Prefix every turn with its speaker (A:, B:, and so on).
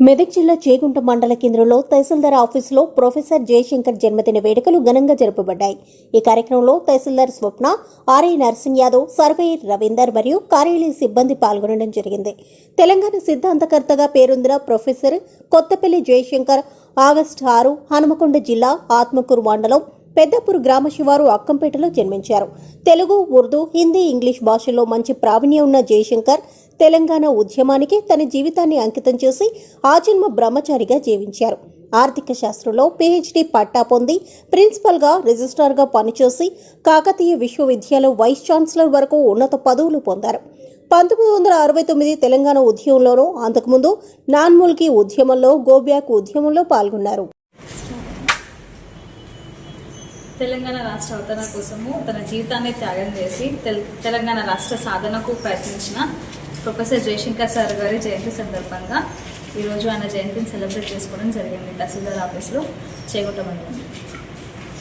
A: మెదక్ జిల్లా చేగుంట మండల కేంద్రంలో తహసీల్దార్ ఆఫీసులో ప్రొఫెసర్ జయశంకర్ జన్మదిన వేడుకలు ఘనంగా జరుపబడ్డాయి. ఈ కార్యక్రమంలో తహసీల్దార్ స్వప్న ఆర్ఐ నర్సింగ్ యాదవ్ సర్వేయర్ రవీందర్ మరియు కార్యాలయ సిబ్బంది పాల్గొనడం జరిగింది. తెలంగాణ సిద్ధాంతకర్తగా పేరొందిన ప్రొఫెసర్ కొత్తపల్లి జయశంకర్ ఆగస్టు ఆరు హనుమకొండ జిల్లా ఆత్మకూరు మండలం పెద్దపూర్ గ్రామ శివారు అక్కంపేటలో జన్మించారు. తెలుగు ఉర్దూ హిందీ ఇంగ్లీష్ భాషల్లో మంచి ప్రావీణ్యం ఉన్న జయశంకర్ తెలంగాణ ఉద్యమానికి తన జీవితాన్ని అంకితం చేసి ఆజన్మ బ్రహ్మచారిగా జీవించారు. ఆర్థిక శాస్త్రంలో పీహెచ్డీ పట్టా పొంది ప్రిన్సిపల్గా రిజిస్ట్రార్గా పనిచేసి కాకతీయ విశ్వవిద్యాలయం వైస్ ఛాన్సలర్ వరకు ఉన్నత పదవులు పొందారు. పంతొమ్మిది వందల అరవై తొమ్మిది తెలంగాణ ఉద్యమంలోనూ అంతకుముందు నాన్మూల్కి ఉద్యమంలో గోబ్యాక్ ఉద్యమంలో పాల్గొన్నారు.
B: తెలంగాణ రాష్ట్ర అవతరణ కోసము తన జీవితాన్ని త్యాగం చేసి తెలంగాణ రాష్ట్ర సాధనకు ప్రయత్నించిన ప్రొఫెసర్ జయశంకర్ సార్ గారి జయంతి సందర్భంగా ఈరోజు ఆయన జయంతిని సెలబ్రేట్ చేసుకోవడం జరిగింది తహసీల్దార్ ఆఫీస్లో చేగుంట